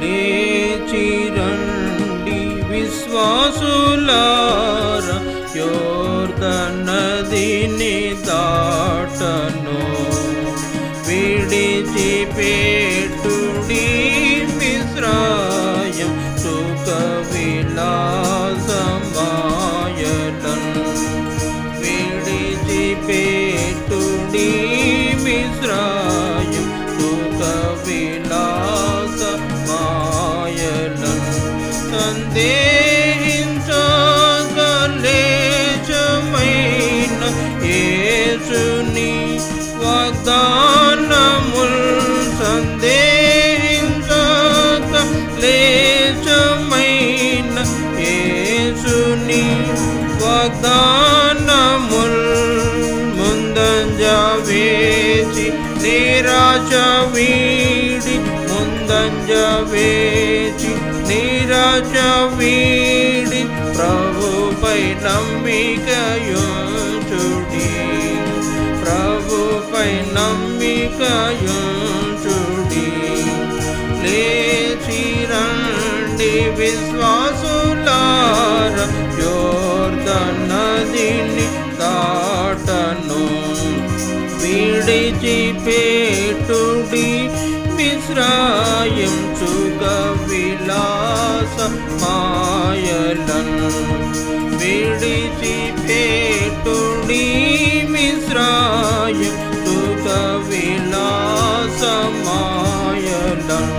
లేచిరండి విశ్వాసులార యోర్ధనదిని దాటను. విడిచిపే ముందంజ వేచి నిరాశ వీడి ముందంజ వేచి నిరాశ వీడి ప్రభుపై నమ్మికయుచుడి ప్రభుపై నమ్మికయుచుడి విడిచిపెట్టుడి మిశ్రాయం చుగ విలాస మాయలన్ విడిచిపెట్టుడి మిశ్రాయం చుగ విలాస మాయలన్.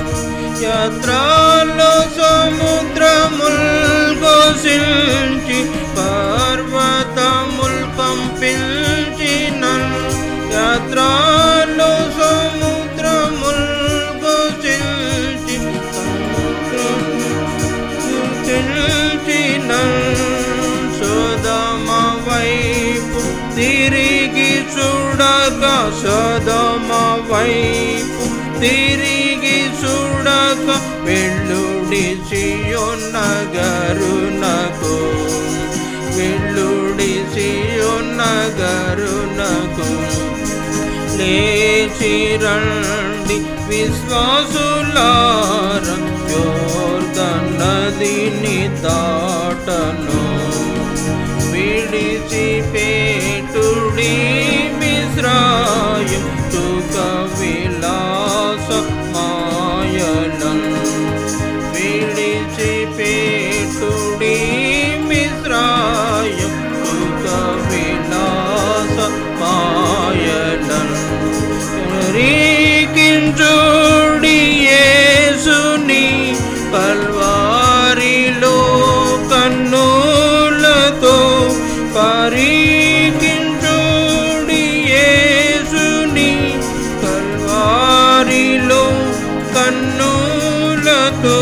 తిరిగి చూడక సదమ వైపు తిరిగి చూడక వెళ్ళుడి సియోనగరునకు వెళ్ళుడి సియోనగరునకు లేచిరండి విశ్వాసులార యోర్ధనదిని దాటను. కల్వారిలో కన్నులతో పరీకించుడి యేసుని. కల్వారిలో కన్నులతో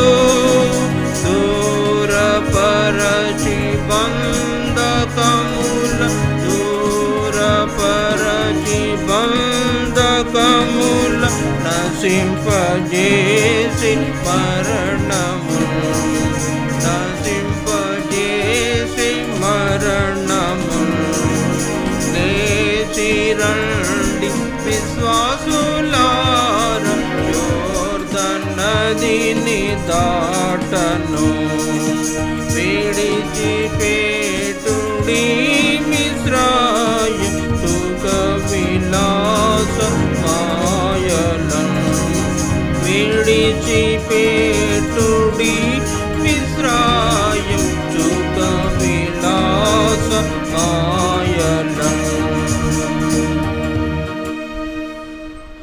దూరపరచి బంధకముల దూరపరచి బంధకముల నసింపజేసి మరణము యోర్ధనదిని దాటను. విడిచిపెట్టుడి మిశ్రాయం సుఖ విలాస మాయలను. పే